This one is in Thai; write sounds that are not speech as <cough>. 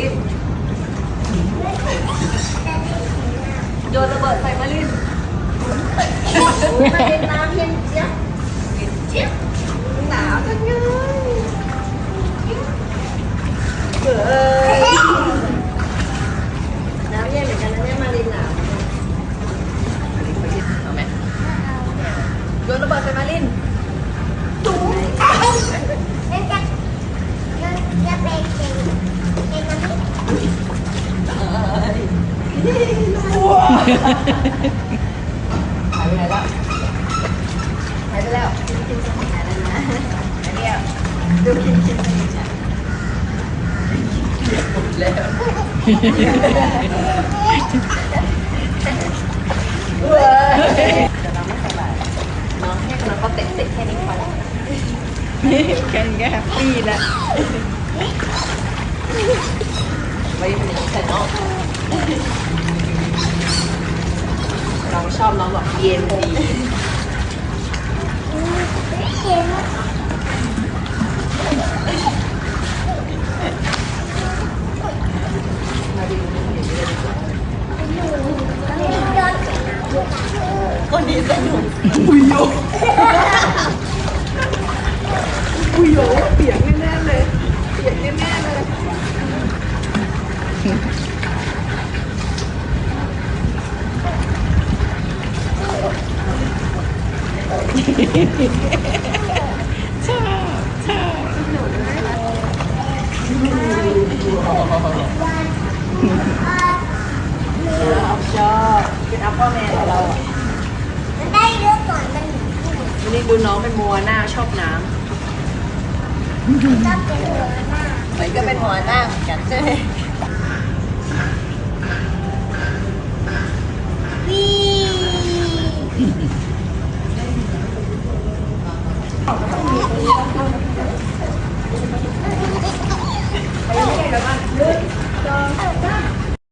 ิโยนระเบิดใส่มาลิน เป็นน้ำเย็นเจี๊ยบเจี๊ยบ หายไปแล้วหายไปแล้วกินจะหายแล้วนะหาเดียวดูกินกินกินกลีหมดแล้วเว้ยแต่น้องไม่สบายน้องแค่กำลังก็เตะเตะแค่นี้พอแล้วแค่นี้แฮปปี้แล้ไว้ถึงแต่น้อง น้องชอบน้องแบบเย็นดีมาดูคนนี้สนุกอุยโยอุยโยเปียกแน่ๆเลย เปียกแน่ๆเลย ชอบชอบชอบเป็นอัปเปอแมนของเราอะมันได้เยอะกว่ามันวันนี้ดูน้องเป็นมัวหน้าชอบน้ก็เป็นหัวหน้าำมันก็เป็นหัวหน้าเหมือนกันใช่ไหม Thank <laughs> you.